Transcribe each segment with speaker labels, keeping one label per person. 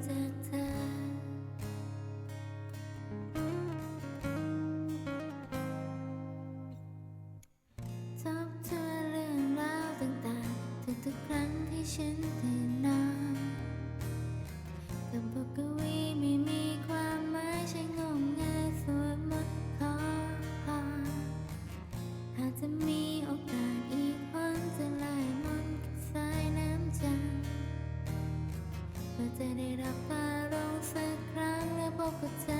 Speaker 1: 在，在。Xin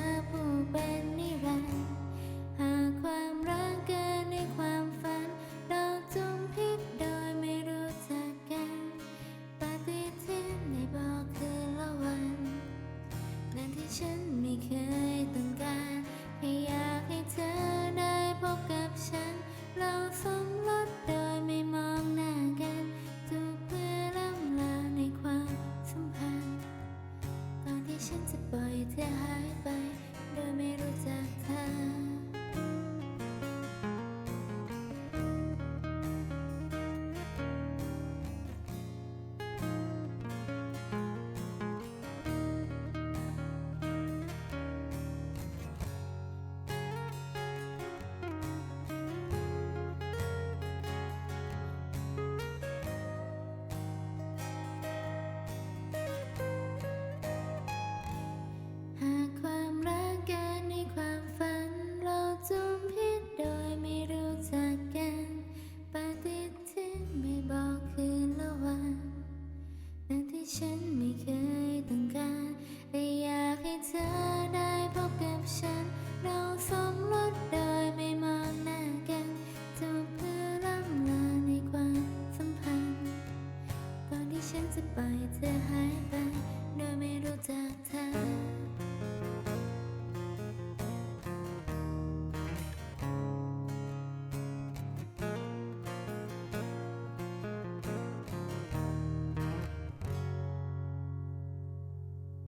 Speaker 1: ฉันไม่เคยต้องการแต่อยากให้เธอได้พบกับฉัน เราสมรสโดยไม่มองหน้ากันทำเพื่อล่ำลาในความสัมพันธ์ ก่อนที่ฉันจะปล่อยเธอหายไป โดยไม่รู้จักเธอ